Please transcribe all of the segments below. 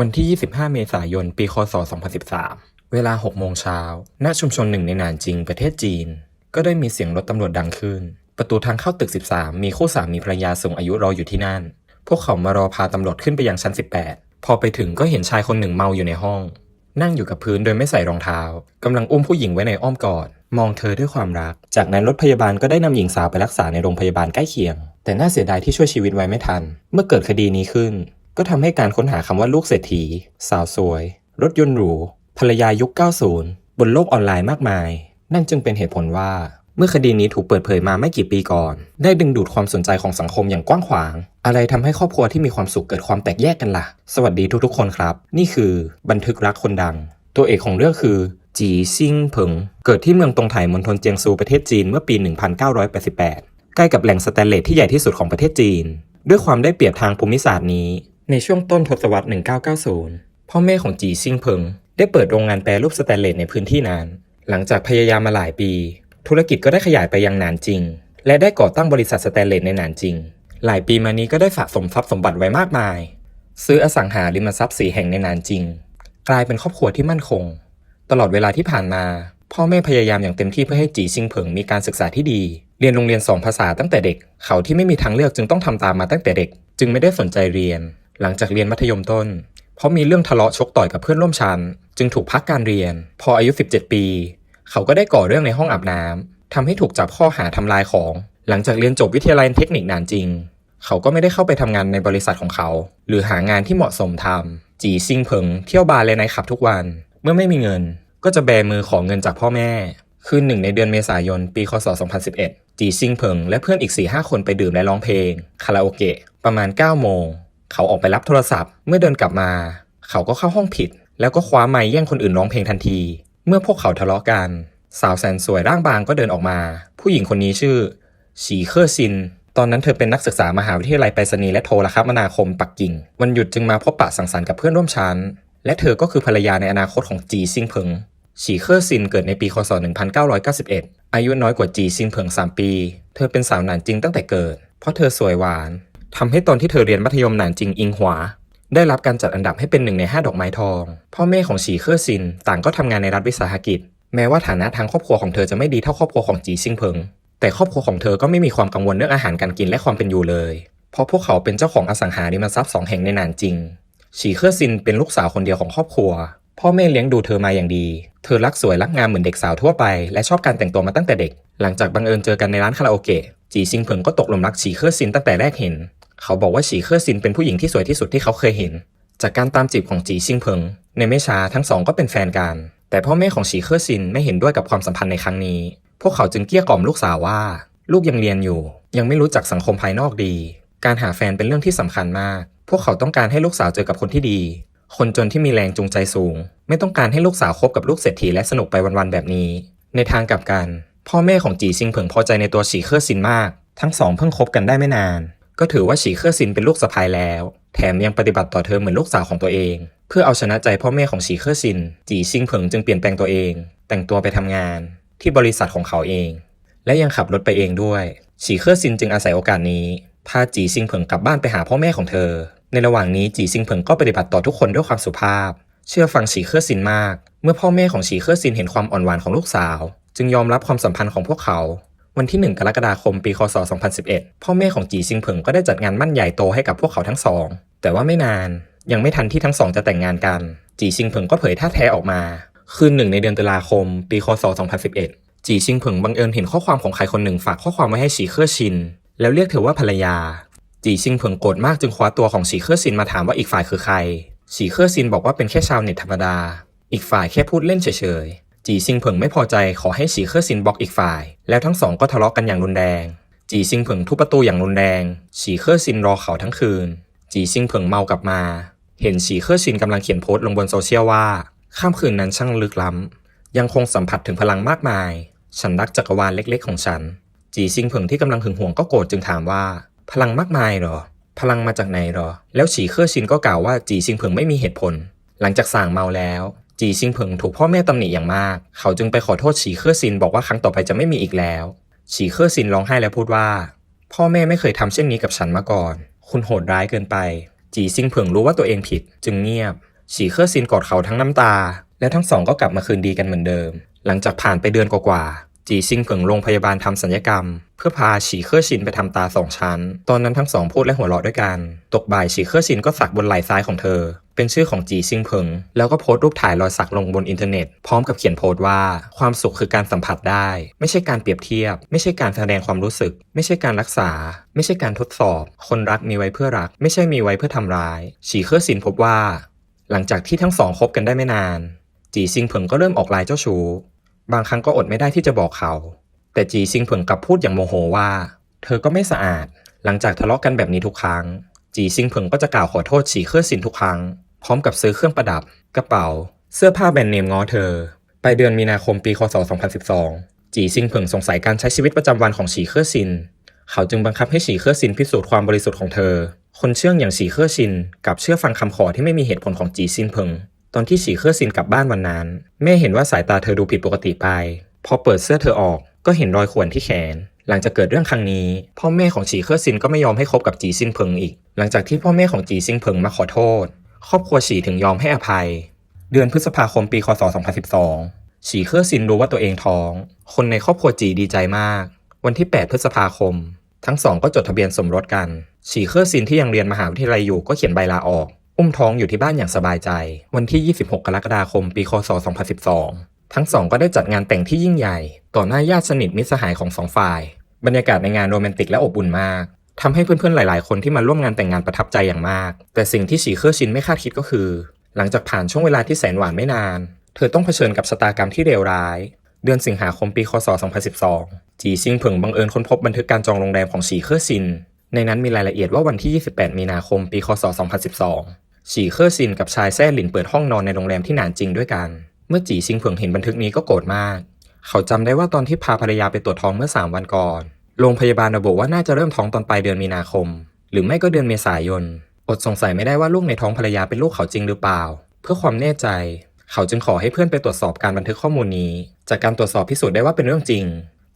วันที่ 25 เมษายน ปี คศ 2013 เวลา 6 โมงเช้า ณ ชุมชนหนึ่งในหนานจิง ประเทศจีน ก็ได้มีเสียงรถตำรวจดังขึ้น ประตูทางเข้าตึก 13 มีคู่สามีภรรยาสูงอายุรออยู่ที่นั่น พวกเขามารอพาตำรวจขึ้นไปยังชั้น 18 พอไปถึงก็เห็นชายคนหนึ่งเมาอยู่ในห้อง นั่งอยู่กับพื้นโดยไม่ใส่รองเท้ากำลังอุ้มผู้หญิงไว้ในอ้อมกอด มองเธอด้วยความรัก จากนั้นรถพยาบาลก็ได้นำหญิงสาวไปรักษาในโรงพยาบาลใกล้เคียง แต่น่าเสียดายที่ช่วยชีวิตไว้ไม่ทัน เมื่อเกิดคดีนี้ขึ้น ก็ทำให้การค้นหาคำว่าลูกเศรษฐี สาวสวย รถยนต์หรู ภรรยายุค 90 บนโลกออนไลน์มากมาย นั่นจึงเป็นเหตุผลว่า เมื่อคดีนี้ถูกเปิดเผยมาไม่กี่ปีก่อน ได้ดึงดูดความสนใจของสังคมอย่างกว้างขวาง อะไรทำให้ครอบครัวที่มีความสุขเกิดความแตกแยกกันละ่ะ สวัสดีทุกๆ คนครับ นี่คือบันทึกรักคนดัง ตัวเอกของเรื่องคือจีซิงเผิง เกิดที่เมืองตงไถ่มณฑลเจียงซูประเทศจีนเมื่อปี 1988 ใกล้กับแหล่งสแตนเลสที่ใหญ่ที่สุดของประเทศจีน ด้วยความได้เปรียบทางภูมิศาสตร์นี้ ในช่วงต้นทศวรรษ 1990 พ่อแม่ของจีซิงเผิง ได้เปิดโรงงานแปรรูปสแตนเลสในพื้นที่นั้นหลังจากพยายามมาหลายปี ธุรกิจก็ได้ขยายไปยังนานจริง และได้ก่อตั้งบริษัทสแตนเลสในนานจริง หลายปีมานี้ก็ได้สะสมทรัพย์สมบัติไว้มากมาย ซื้ออสังหาริมทรัพย์สีแห่งในนานจริง กลายเป็นครอบครัวที่มั่นคง ตลอดเวลาที่ผ่านมา พ่อแม่พยายามอย่างเต็มที่เพื่อให้จีซิงเผิงมีการศึกษาที่ดี เรียนโรงเรียนสองภาษาตั้งแต่เด็ก เขาที่ไม่มีทางเลือกจึงต้องทำตามมาตั้งแต่เด็ก จึงไม่ได้สนใจเรียน หลังจากเรียนมัธยมต้น เพราะมีเรื่องทะเลาะชกต่อยกับเพื่อนร่วมชั้น จึงถูกพักการเรียน พออายุ 17 ปี เขาก็ได้ก่อเรื่องในห้องอาบน้ำทำให้ถูกจับข้อหาทำลายของ หลังจากเรียนจบวิทยาลัยเทคนิคนานจริง เขาก็ไม่ได้เข้าไปทำงานในบริษัทของเขา หรือหางานที่เหมาะสมทำจีซิงเผิงเที่ยวบาร์และไนท์คลับทุกวัน เมื่อไม่มีเงิน ก็จะแบมือขอเงินจากพ่อแม่คืนหนึ่งในเดือนเมษายน ปี คศ 2011 จีซิงเผิงและเพื่อนอีก 4-5 คนไปดื่มและร้องเพลง คาราโอเกะ ประมาณ 9 โมง เขาออกไปรับโทรศัพท์ เมื่อเดินกลับมา เขาก็เข้าห้องผิด แล้วก็คว้าไม้แย่งคนอื่นร้องเพลงทันที เมื่อพวกเขาทะเลาะกัน สาวแสนสวยร่างบางก็เดินออกมา ผู้หญิงคนนี้ชื่อฉีเคอร์ซิน ตอนนั้นเธอเป็นนักศึกษามหาวิทยาลัยไปรษณีย์และโทรคมนาคมปักกิ่ง วันหยุดจึงมาพบปะสังสรรค์กับเพื่อนร่วมชั้น และเธอก็คือภรรยาในอนาคตของจีซิงเพิงฉีเคอร์ซินเกิดในปีคศ 1991 อายุน้อยกว่าจีซิงเพิง3 ปี เธอเป็นสาวหนานจริงตั้งแต่เกิด เพราะเธอสวยหวาน ทำให้ตอนที่เธอเรียนมัธยมหนานจิงอิงหวา ได้รับการจัดอันดับให้เป็นหนึ่งใน5ดอกไม้ทอง พ่อแม่ของฉีเคอร์ซิน ต่างก็ทำงานในรัฐวิสาหกิจ แม้ว่าฐานะทางครอบครัวของเธอจะไม่ดีเท่าครอบครัวของจีซิงเพิง แต่ครอบครัวของเธอก็ไม่มีความกังวลเรื่องอาหารการกินและความเป็นอยู่เลย เพราะพวกเขาเป็นเจ้าของอสังหาริมทรัพย์สองแห่งในหนานจิง ฉีเคอร์ซินเป็นลูกสาวคนเดียวของครอบครัว พ่อแม่เลี้ยงดูเธอมาอย่างดี เธอรักสวยรักงามเหมือนเด็กสาวทั่วไป และชอบการแต่งตัวมาตั้งแต่เด็ก หลังจากบังเอิญเจอกันในร้านคาราโอเกะจีซิงเพิงก็ตกหลุมรักฉีเคอร์ซินตั้งแต่แรกเห็น เขาบอกว่าฉีเคอร์ซินเป็นผู้หญิงที่สวยที่สุดที่เขาเคยเห็น จากการตามจีบของจีซิงเพิง ในไม่ช้าทั้งสองก็เป็นแฟนกัน แต่พ่อแม่ของฉีเคอร์ซินไม่เห็นด้วยกับความสัมพันธ์ในครั้งนี้ พวกเขาจึงเกลี้ยกล่อมลูกสาวว่า ลูกยังเรียนอยู่ ยังไม่รู้จักสังคมภายนอกดี การหาแฟนเป็นเรื่องที่สำคัญมาก พวกเขาต้องการให้ลูกสาวเจอกับคนที่ดี คนจนที่มีแรงจูงใจสูง ไม่ต้องการให้ลูกสาวคบกับลูกเศรษฐีและสนุกไปวันๆแบบนี้ ในทางกลับกัน พ่อแม่ของจีซิงเผิงพอใจในตัวฉีเคอร์ซินมาก ทั้งสองเพิ่งคบกันได้ไม่นาน ก็ถือว่าฉีเคอร์ซินเป็นลูกสะใภ้แล้ว แถมยังปฏิบัติต่อเธอเหมือนลูกสาวของตัวเอง เพื่อเอาชนะใจพ่อแม่ของฉีเคอร์ซิน จีซิงเผิงจึงเปลี่ยนแปลงตัวเอง แต่งตัวไปทำงาน ที่บริษัทของเขาเอง และยังขับรถไปเองด้วยฉีเคอร์ซินจึงอาศัยโอกาสนี้พาจีซิงเผิงกลับบ้านไปหาพ่อแม่ของเธอ ในระหว่างนี้จีซิงเผิงก็ปฏิบัติต่อทุกคนด้วยความสุภาพ เชื่อฟังฉีเคอร์ซินมาก เมื่อพ่อแม่ของฉีเคอร์ซินเห็นความอ่อนหวานของลูกสาว จึงยอมรับความสัมพันธ์ของพวกเขา วันที่ 1 กรกฎาคมปีคศ 2011 พ่อแม่ของจีซิงเผิงก็ได้จัดงานมั่นใหญ่โตให้กับพวกเขาทั้งสอง แต่ว่าไม่นาน ยังไม่ทันที่ทั้งสองจะแต่งงานกัน จีซิงเผิงก็เผยท่าแท้ออกมา คืนหนึ่งในเดือนตุลาคม ปีคศ 2011 จีซิงเผิงบังเอิญเห็นข้อความของใครคนหนึ่งฝากข้อความไว้ให้ฉีเคอร์ชิน แล้วเรียกเธอว่าภรรยา จีซิงเผิงโกรธมากจึงคว้าตัวของฉีเคอร์ซินมาถามว่าอีกฝ่ายคือใครฉีเคอร์ซินบอกว่าเป็นแค่ชาวเน็ตธรรมดา อีกฝ่ายแค่พูดเล่นเฉยๆ จีซิงเผิงไม่พอใจขอให้ฉีเคอร์ซินบล็อกอีกฝ่าย แล้วทั้งสองก็ทะเลาะกันอย่างรุนแรงจีซิงเผิงทุบประตูอย่างรุนแรงฉีเคอร์ซินรอเขาทั้งคืน จีซิงเผิงเมากลับมา เห็นฉีเคอร์ซินกำลังเขียนโพสต์ลงบนโซเชียลว่าค่ำคืนนั้นช่างลึกล้ำ ยังคงสัมผัสถึงพลังมากมาย ฉันรักจักรวาลเล็ก ๆ ของฉัน จีซิงเผิงที่กำลังหึงหวงก็โกรธจึงถามว่า พลังมากมายหรอ พลังมาจากไหนหรอ แล้วฉีเคอร์ชินก็กล่าวว่าจีซิงเผิงไม่มีเหตุผล หลังจากสั่งเมาแล้ว จีซิงเผิงถูกพ่อแม่ตำหนิอย่างมาก เขาจึงไปขอโทษฉีเคอร์ซินบอกว่าครั้งต่อไปจะไม่มีอีกแล้วฉีเคอร์ซินร้องไห้และพูดว่า พ่อแม่ไม่เคยทำเช่นนี้กับฉันมาก่อน คุณโหดร้ายเกินไป จีซิงเผิงรู้ว่าตัวเองผิด จึงเงียบฉีเคอร์ซินกอดเขาทั้งน้ำตา และทั้งสองก็กลับมาคืนดีกันเหมือนเดิม หลังจากผ่านไปเดือนกว่า จีซิงเผิงโรงพยาบาลทำสัญญกรรม เพื่อพาฉีเคอร์ชินไปทำตาสองชั้น ตอนนั้นทั้งสองพูดและหัวเราะด้วยกัน ตกบ่ายฉีเคอร์ชินก็สักบนไหล่ซ้ายของเธอ เป็นชื่อของจีซิงเผิง แล้วก็โพสต์รูปถ่ายรอยสักลงบนอินเทอร์เน็ต พร้อมกับเขียนโพสต์ว่า ความสุขคือการสัมผัสได้ ไม่ใช่การเปรียบเทียบ ไม่ใช่การแสดงความรู้สึก ไม่ใช่การรักษา ไม่ใช่การทดสอบ คนรักมีไว้เพื่อรัก ไม่ใช่มีไว้เพื่อทำร้าย ฉีเคอร์ซินพบว่า หลังจากที่ทั้งสองคบกันได้ไม่นานจีซิงเผิงก็เริ่มออกลายเจ้าชู้ บางครั้งก็อดไม่ได้ที่จะบอกเขา แต่จีซิงเผิงกลับพูดอย่างโมโหว่า เธอก็ไม่สะอาด หลังจากทะเลาะกันแบบนี้ทุกครั้ง จีซิงเผิงก็จะกล่าวขอโทษฉีเคอร์ซินทุกครั้ง พร้อมกับซื้อเครื่องประดับ กระเป๋า เสื้อผ้าแบรนด์เนมง้อเธอ ไปเดือนมีนาคมปีคศ 2012 จีซิงเผิงสงสัยการใช้ชีวิตประจำวันของฉีเคอร์ซิน เขาจึงบังคับให้ฉีเคอร์ซินพิสูจน์ความบริสุทธิ์ของเธอ คนเชื่องอย่างฉีเคอร์ซินกับเชื่อฟังคำขอที่ไม่มีเหตุผลของจีซินเผิง ตอนที่ฉีเคอร์ซินกลับบ้านวันนั้น แม่เห็นว่าสายตาเธอดูผิดปกติไป พอเปิดเสื้อเธอออกก็เห็นรอยข่วนที่แขน หลังจากเกิดเรื่องครั้งนี้ พ่อแม่ของฉีเคอร์ซินก็ไม่ยอมให้คบกับจีซินเพิงอีก หลังจากที่พ่อแม่ของจีซินเพิงมาขอโทษ ครอบครัวฉีถึงยอมให้อภัย เดือนพฤษภาคมปีคศ 2012 ฉีเคอร์ซินรู้ว่าตัวเองท้อง คนในครอบครัวจีดีใจมาก วันที่ 8 พฤษภาคม ทั้งสองก็จดทะเบียนสมรสกัน ฉีเคอร์ซินที่ยังเรียนมหาวิทยาลัยอยู่ก็เขียนใบลาออก อุ้มท้องอยู่ที่บ้านอย่างสบายใจ วันที่ 26 กรกฎาคม ปี คศ 2012 ทั้งสองก็ได้จัดงานแต่งที่ยิ่งใหญ่ ต่อหน้าญาติสนิทมิตรสหายของสองฝ่าย บรรยากาศในงานโรแมนติกและอบอุ่นมากทำให้เพื่อนๆ หลาย ๆ คนที่มาร่วมงานแต่งงานประทับใจอย่างมาก แต่สิ่งที่ฉีเคอร์ชินไม่คาดคิดก็คือ หลังจากผ่านช่วงเวลาที่แสนหวานไม่นาน เธอต้องเผชิญกับชะตากรรมที่เลวร้าย เดือนสิงหาคมปี คศ 2012 จีซิงเผิงบังเอิญค้นพบบันทึกการจองโรงแรมของฉีเคอร์ซิน ในนั้นมีรายละเอียดว่าวันที่ 28 มีนาคม ปี คศ 2012 ฉีเคอร์ซินกับชายแซ่หลินเปิดห้องนอนในโรงแรมที่หนานจริงด้วยกัน เมื่อจีซิงเผิงเห็นบันทึกนี้ก็โกรธมาก เขาจำได้ว่าตอนที่พาภรรยาไปตรวจท้องเมื่อ 3 วันก่อน โรงพยาบาลระบุว่าน่าจะเริ่มท้องตอนปลายเดือนมีนาคม หรือไม่ก็เดือนเมษายน อดสงสัยไม่ได้ว่าลูกในท้องภรรยาเป็นลูกเขาจริงหรือเปล่า เพื่อความแน่ใจ เขาจึงขอให้เพื่อนไปตรวจสอบการบันทึกข้อมูลนี้ จากการตรวจสอบพิสูจน์ได้ว่าเป็นเรื่องจริง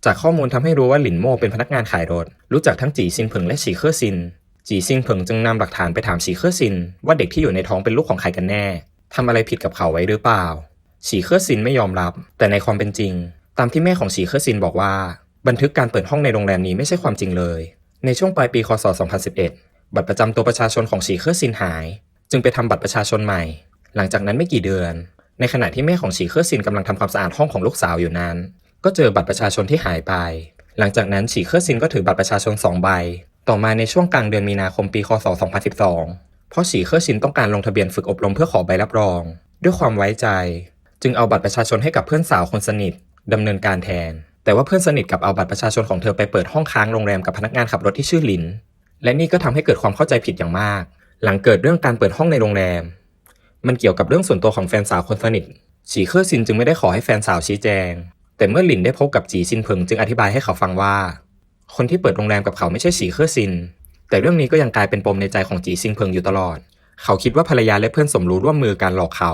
จากข้อมูลทำให้รู้ว่าหลินโมเป็นพนักงานขายรถ รู้จักทั้งจีซินเผิงและฉีเคอร์ซิน จีซิงเผิงจึงนำหลักฐานไปถามฉีเคอร์ซิน ว่าเด็กที่อยู่ในท้องเป็นลูกของใครกันแน่ทำอะไรผิดกับเขาไว้หรือเปล่าฉีเคอร์ซินไม่ยอมรับ แต่ในความเป็นจริง ตามที่แม่ของฉีเคอร์ซินบอกว่า บันทึกการเปิดห้องในโรงแรมนี้ไม่ใช่ความจริงเลย ในช่วงปลายปีคศ 2011 บัตรประจำตัวประชาชนของฉีเคอร์ซินหาย จึงไปทำบัตรประชาชนใหม่ หลังจากนั้นไม่กี่เดือน ในขณะที่แม่ของฉีเคอร์ซินกำลังทำความสะอาดห้องของลูกสาวอยู่นั้น ก็เจอบัตรประชาชนที่หายไป หลังจากนั้นฉีเคอร์ซินก็ถือบัตรประชาชนสองใบ ต่อมาในช่วงกลางเดือนมีนาคมปีคศ 2012 เพราะฉีเคอร์ซินต้องการลงทะเบียนฝึกอบรมเพื่อขอใบรับรอง ด้วยความไว้ใจ จึงเอาบัตรประชาชนให้กับเพื่อนสาวคนสนิทดำเนินการแทน แต่ว่าเพื่อนสนิทกับเอาบัตรประชาชนของเธอไปเปิดห้องค้างโรงแรมกับพนักงานขับรถที่ชื่อหลิน และนี่ก็ทำให้เกิดความเข้าใจผิดอย่างมาก หลังเกิดเรื่องการเปิดห้องในโรงแรม มันเกี่ยวกับเรื่องส่วนตัวของแฟนสาวคนสนิทฉีเคอร์ซินจึงไม่ได้ขอให้แฟนสาวชี้แจง แต่เมื่อหลินได้พบกับจีซินเพิงจึงอธิบายให้เขาฟังว่า คนที่เปิดโรงแรมกับเขาไม่ใช่ฉีเคอร์ซิน แต่เรื่องนี้ก็ยังกลายเป็นปมในใจของจีซิงเพิงอยู่ตลอด เขาคิดว่าภรรยาและเพื่อนสมรู้ร่วมมือการหลอกเขา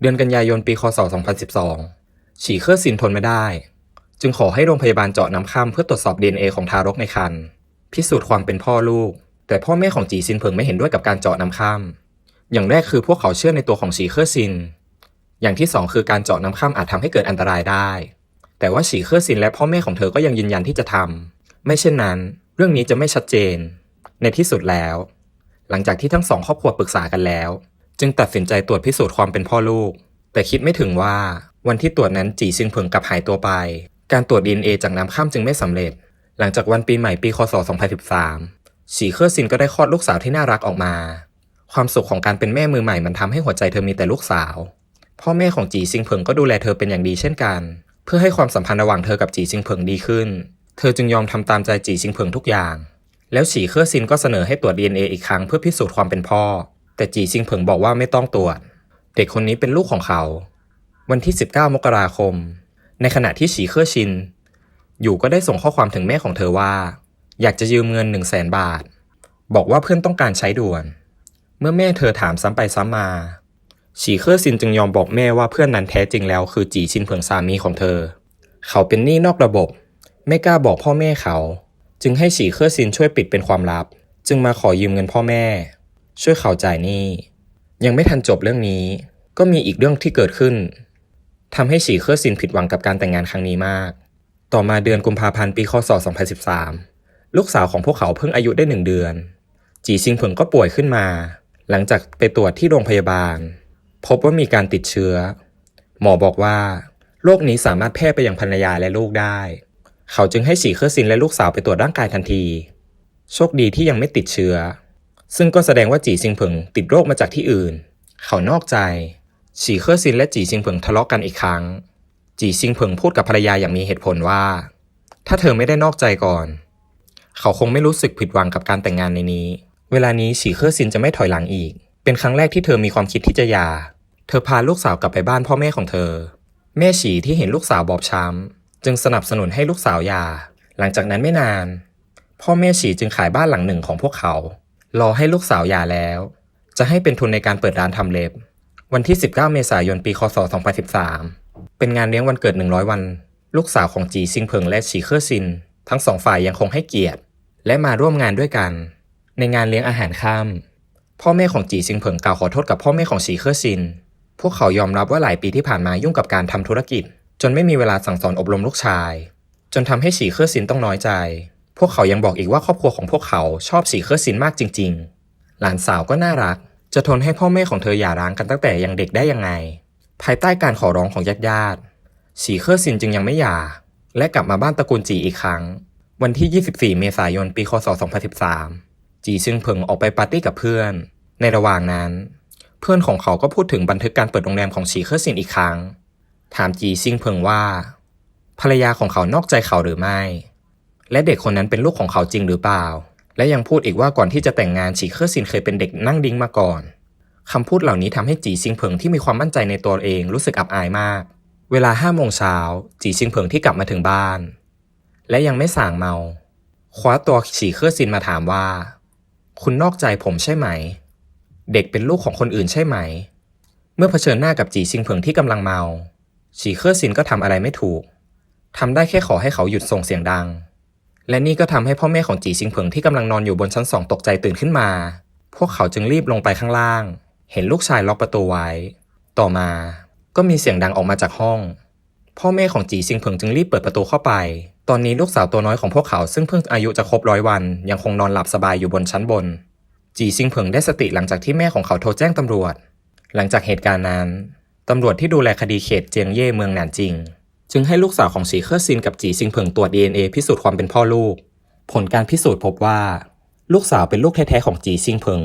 เดือนกันยายนปีคศ 2012 ฉีเคอร์ซินทนไม่ได้ จึงขอให้โรงพยาบาลเจาะน้ำข้ามเพื่อตรวจสอบ DNA ของทารกในครรภ์พิสูจน์ความเป็นพ่อลูก แต่พ่อแม่ของจีซินเพิงไม่เห็นด้วยกับการเจาะน้ำข้าม อย่างแรกคือพวกเขาเชื่อในตัวของฉีเคอร์ซิน อย่างที่สองคือการเจาะน้ำข้ามอาจทำให้เกิดอันตรายได้ แต่ว่าฉีเคอร์ซินและพ่อแม่ของเธอก็ยังยืนยันที่จะทำ ไม่เช่นนั้น เรื่องนี้จะไม่ชัดเจน ในที่สุดแล้ว หลังจากที่ทั้งสองครอบครัวปรึกษากันแล้ว จึงตัดสินใจตรวจพิสูจน์ความเป็นพ่อลูก แต่คิดไม่ถึงว่าวันที่ตรวจนั้นจีซิงเพิงกลับหายตัวไป การตรวจ DNA จากน้ำข้ามจึงไม่สำเร็จ หลังจากวันปีใหม่ปีคศ 2013ฉีเคอร์ซินก็ได้คลอดลูกสาวที่น่ารักออกมา ความสุขของการเป็นแม่มือใหม่มันทำให้หัวใจเธอมีแต่ลูกสาว พ่อแม่ของจีซิงเพิงก็ดูแลเธอเป็นอย่างดีเช่นกัน เพื่อให้ความสัมพันธ์ระหว่างเธอกับจีซิงเพิงดีขึ้น เธอจึงยอมทำตามใจจีซิงเพิงทุกอย่าง แล้วฉีเคอร์ซินก็เสนอให้ตรวจ DNA อีกครั้งเพื่อพิสูจน์ความเป็นพ่อ แต่จีซิงเพิงบอกว่าไม่ต้องตรวจ เด็กคนนี้เป็นลูกของเขา วันที่ 19 มกราคม ในขณะที่ฉีเคอร์ชิน อยู่ก็ได้ส่งข้อความถึงแม่ของเธอว่า อยากจะยืมเงิน 1 0 0 0 0แสนบาท บอกว่าเพื่อนต้องการใช้ด่วน เมื่อแม่เธอถามซ้ำไปซ้ำมาฉีเคอร์ซินจึงยอมบอกแม่ว่าเพื่อนนั้นแท้จริงแล้วคือจีชินเผิงสามีของเธอ เขาเป็นหนี้นอกระบบ ไม่กล้าบอกพ่อแม่เขา จึงให้ฉีเคอร์ซินช่วยปิดเป็นความลับ จึงมาขอยืมเงินพ่อแม่ ช่วยเขาจ่ายหนี้ยังไม่ทันจบเรื่องนี้ ก็มีอีกเรื่องที่เกิดขึ้นทำให้ฉีเคอร์ซินผิดหวังกับการแต่งงานครั้งนี้มาก ต่อมาเดือนกุมภาพันธ์ปีคศ 2013 ลูกสาวของพวกเขาเพิ่งอายุได้หนึ่งเดือน จีซิงเผิงก็ป่วยขึ้นมา หลังจากไปตรวจที่โรงพยาบาล พบว่ามีการติดเชื้อ หมอบอกว่าโรคนี้สามารถแพร่ไปยังภรรยาและลูกได้ เขาจึงให้ฉีเคอร์ซินและลูกสาวไปตรวจร่างกายทันที โชคดีที่ยังไม่ติดเชื้อ ซึ่งก็แสดงว่าจีซิงเผิงติดโรคมาจากที่อื่น เขานอกใจ ฉีเคอร์ซินและจีซิงเผิงทะเลาะกันอีกครั้ง จีซิงเผิงพูดกับภรรยาอย่างมีเหตุผลว่า ถ้าเธอไม่ได้นอกใจก่อน เขาคงไม่รู้สึกผิดหวังกับการแต่งงานในนี้ เวลานี้ฉีเคอร์ซินจะไม่ถอยหลังอีก เป็นครั้งแรกที่เธอมีความคิดที่จะหย่า เธอพาลูกสาวกลับไปบ้านพ่อแม่ของเธอ แม่ฉีที่เห็นลูกสาวบอบช้ำ จึงสนับสนุนให้ลูกสาวยา หลังจากนั้นไม่นาน พ่อแม่ฉีจึงขายบ้านหลังหนึ่งของพวกเขา รอให้ลูกสาวยาแล้ว จะให้เป็นทุนในการเปิดร้านทำเล็บ วันที่ 19 เมษายนปี คศ 2013 เป็นงานเลี้ยงวันเกิด 100 วัน ลูกสาวของจีซิงเพิงและฉีเคอร์ซิน ทั้งสองฝ่ายยังคงให้เกียรติ และมาร่วมงานด้วยกัน ในงานเลี้ยงอาหารค่ำพ่อแม่ของจีซิงเพิงกล่าวขอโทษกับพ่อแม่ของฉีเคอร์ซิน พวกเขายอมรับว่าหลายปีที่ผ่านมายุ่งกับการทำธุรกิจ จนไม่มีเวลาสั่งสอนอบรมลูกชาย จนทำให้ฉีเคอร์ซินต้องน้อยใจ พวกเขายังบอกอีกว่าครอบครัวของพวกเขาชอบฉีเคอร์ซินมากจริง ๆ หลานสาวก็น่ารัก จะทนให้พ่อแม่ของเธอหย่าร้างกันตั้งแต่ยังเด็กได้ยังไง ภายใต้การขอร้องของญาติญาติฉีเคอร์ซินจึงยังไม่หย่า และกลับมาบ้านตระกูลจีอีกครั้ง วันที่ 24 เมษายนปีคศ 2013 จีซึงเผิงออกไปปาร์ตี้กับเพื่อน ในระหว่างนั้น เพื่อนของเขาก็พูดถึงบันทึกการเปิดโรงแรมของฉีเคอร์ซินอีกครั้ง ถามจีซิงเพิงว่า ภรรยาของเขานอกใจเขาหรือไม่ และเด็กคนนั้นเป็นลูกของเขาจริงหรือเปล่า และยังพูดอีกว่าก่อนที่จะแต่งงานฉีเคอร์ซินเคยเป็นเด็กนั่งดิ้งมาก่อนคำพูดเหล่านี้ทำให้จีซิงเพิงที่มีความมั่นใจในตัวเองรู้สึกอับอายมาก เวลาห้าโมงเช้าจีซิงเพิงที่กลับมาถึงบ้าน และยังไม่ส่างเมา คว้าตัวฉีเคอร์ซินมาถามว่า คุณนอกใจผมใช่ไหม เด็กเป็นลูกของคนอื่นใช่ไหม เมื่อเผชิญหน้ากับจีซิงเพิงที่กำลังเมา ฉีเคอร์ซินก็ทำอะไรไม่ถูกทำได้แค่ขอให้เขาหยุดส่งเสียงดัง และนี่ก็ทำให้พ่อแม่ของจีซิงเพิงที่กำลังนอนอยู่บนชั้นสองตกใจตื่นขึ้นมา พวกเขาจึงรีบลงไปข้างล่าง เห็นลูกชายล็อกประตูไว้ ต่อมาก็มีเสียงดังออกมาจากห้อง พ่อแม่ของจีซิงเพิงจึงรีบเปิดประตูเข้าไป ตอนนี้ลูกสาวตัวน้อยของพวกเขาซึ่งเพิ่งอายุจะครบร้อยวัน ยังคงนอนหลับสบายอยู่บนชั้นบน จีซิงเพิงได้สติหลังจากที่แม่ของเขาโทรแจ้งตำรวจ หลังจากเหตุการณ์นั้น ตำรวจที่ดูแลคดีเขตเจียงเย่เมืองหนานจิง จึงให้ลูกสาวของฉีเคอร์ซินกับจีซิงเพิงตรวจ DNA พิสูจน์ความเป็นพ่อลูก ผลการพิสูจน์พบว่า ลูกสาวเป็นลูกแท้ๆของจีซิงเพิง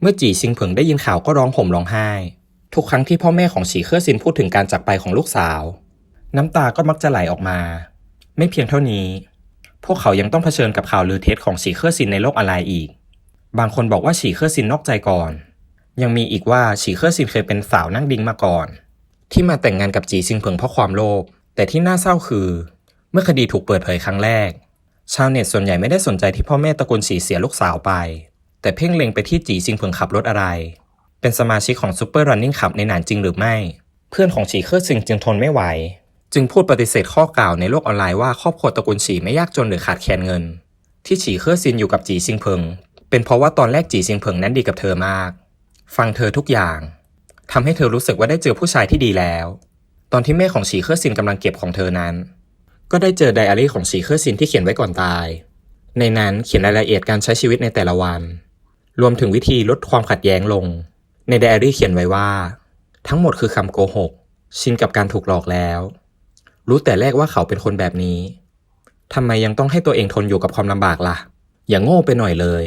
เมื่อจีซิงเพิงได้ยินข่าวก็ร้องห่มร้องไห้ ทุกครั้งที่พ่อแม่ของฉีเคอร์ซินพูดถึงการจากไปของลูกสาว น้ำตาก็มักจะไหลออกมา ไม่เพียงเท่านี้ พวกเขายังต้องเผชิญกับข่าวลือเท็จของฉีเคอร์ซินในโลกออนไลน์อีก บางคนบอกว่าฉีเคอร์ซินนอกใจก่อน ยังมีอีกว่าฉีเคอร์ซินเคยเป็นสาวนั่งดิ้งมาก่อน ที่มาแต่งงานกับจีซิงเพิงเพราะความโลภแต่ที่น่าเศร้าคือ เมื่อคดีถูกเปิดเผยครั้งแรก ชาวเน็ตส่วนใหญ่ไม่ได้สนใจที่พ่อแม่ตระกูลฉีเสียลูกสาวไป แต่เพ่งเล็งไปที่จีซิงเพิงขับรถอะไร เป็นสมาชิกของซูเปอร์รันนิ่งขับในหนานจริงหรือไม่ เพื่อนของฉีเคอร์ซินจึงทนไม่ไหว จึงพูดปฏิเสธข้อกล่าวในโลกออนไลน์ว่าครอบครัวตระกูลฉีไม่ยากจนหรือขาดแคลนเงิน ที่ฉีเคอร์ซินอยู่กับจีซิงเพิงเป็นเพราะว่าตอนแรกจีซิงเพิงนั้นดีกับเธอมาก ฟังเธอทุกอย่างทำให้เธอรู้สึกว่าได้เจอผู้ชายที่ดีแล้ว ตอนที่แม่ของฉีเคอร์ซินกำลังเก็บของเธอนั้น ก็ได้เจอไดอารี่ของฉีเคอร์ซินที่เขียนไว้ก่อนตาย ในนั้นเขียนรายละเอียดการใช้ชีวิตในแต่ละวัน รวมถึงวิธีลดความขัดแย้งลง ในไดอารี่เขียนไว้ว่า ทั้งหมดคือคำโกหก ชินกับการถูกหลอกแล้ว รู้แต่แรกว่าเขาเป็นคนแบบนี้ทำไมยังต้องให้ตัวเองทนอยู่กับความลำบากล่ะ อย่างโง่ไปหน่อยเลย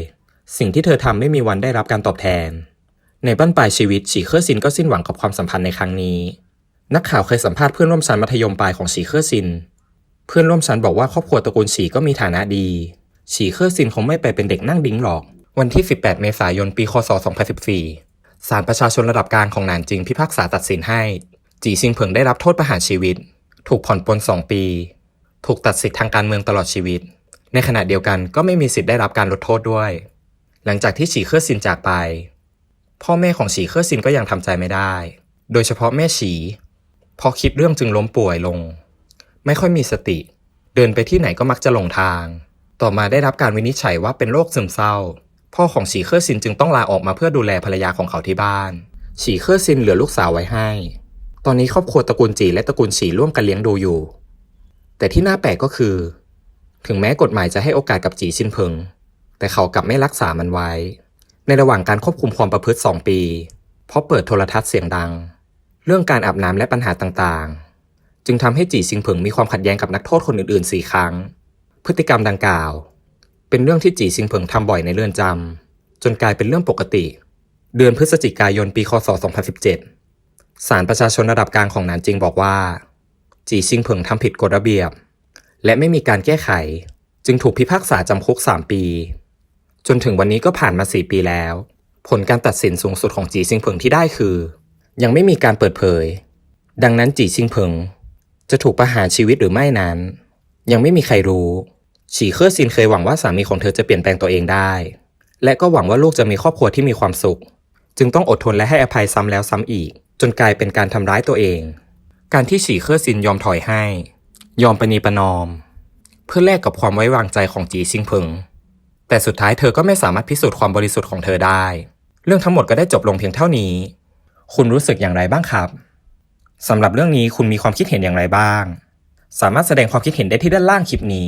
สิ่งที่เธอทำไม่มีวันได้รับการตอบแทน ในบั้นปลายชีวิตฉีเคอร์ซินก็สิ้นหวังกับความสัมพันธ์ในครั้งนี้ นักข่าวเคยสัมภาษณ์เพื่อนร่วมชั้นมัธยมปลายของฉีเคอร์ซิน เพื่อนร่วมชั้นบอกว่าครอบครัวตระกูลฉีก็มีฐานะดีฉีเคอร์ซินคงไม่ไปเป็นเด็กนั่งดิ้งหรอก วันที่ 18 เมษายน ปีคศ 2014 ศาลประชาชนระดับกลางของหนานจิงพิพากษาตัดสินให้ จีซิงเผิงได้รับโทษประหารชีวิต ถูกผ่อนปลน2 ปี ถูกตัดสิทธิ์ทางการเมืองตลอดชีวิต ในขณะเดียวกันก็ไม่มีสิทธิ์ได้รับการลดโทษด้วย หลังจากที่ฉีเคอร์ซินจากไป พ่อแม่ของฉีเคอร์ซินก็ยังทำใจไม่ได้ โดยเฉพาะแม่ฉีพอคิดเรื่องจึงล้มป่วยลง ไม่ค่อยมีสติ เดินไปที่ไหนก็มักจะหลงทาง ต่อมาได้รับการวินิจฉัยว่าเป็นโรคซึมเศร้า พ่อของฉีเคอร์ซินจึงต้องลาออกมาเพื่อดูแลภรรยาของเขาที่บ้านฉีเคอร์ซินเหลือลูกสาวไว้ให้ ตอนนี้ครอบครัวตระกูลจีและตระกูลฉีร่วมกันเลี้ยงดูอยู่ แต่ที่น่าแปลกก็คือ ถึงแม้กฎหมายจะให้โอกาสกับจีชินเพิง แต่เขากลับไม่รักษามันไว้ ในระหว่างการควบคุมความประพฤติ 2 ปี เพราะเปิดโทรทัศน์เสียงดัง เรื่องการอาบน้ำและปัญหาต่างๆ จึงทำให้จีซิงเผิงมีความขัดแย้งกับนักโทษคนอื่นๆ4ครั้ง พฤติกรรมดังกล่าว เป็นเรื่องที่จีซิงเผิงทำบ่อยในเรือนจำจนกลายเป็นเรื่องปกติ เดือนพฤศจิกายนปีคศ 2017 ศาลประชาชนระดับกลางของหนานจิงบอกว่า จีซิงเผิงทำผิดกฎระเบียบ และไม่มีการแก้ไข จึงถูกพิพากษาจำคุก 3 ปี จนถึงวันนี้ก็ผ่านมา 4 ปีแล้ว ผลการตัดสินสูงสุดของจีซิงเผิงที่ได้คือ ยังไม่มีการเปิดเผย ดังนั้นจีซิงเผิง จะถูกประหารชีวิตหรือไม่นั้น ยังไม่มีใครรู้ ฉีเคอร์ซินเคยหวังว่าสามีของเธอจะเปลี่ยนแปลงตัวเองได้ และก็หวังว่าลูกจะมีครอบครัวที่มีความสุข จึงต้องอดทนและให้อภัยซ้ำแล้วซ้ำอีก จนกลายเป็นการทำร้ายตัวเอง การที่ฉีเคอร์ซินยอมถอยให้ ยอมประนีประนอม เพื่อแลกกับความไว้วางใจของจีซิงเพิง แต่สุดท้ายเธอก็ไม่สามารถพิสูจน์ความบริสุทธิ์ของเธอได้ เรื่องทั้งหมดก็ได้จบลงเพียงเท่านี้ คุณรู้สึกอย่างไรบ้างครับสำหรับเรื่องนี้คุณมีความคิดเห็นอย่างไรบ้าง สามารถแสดงความคิดเห็นได้ที่ด้านล่างคลิปนี้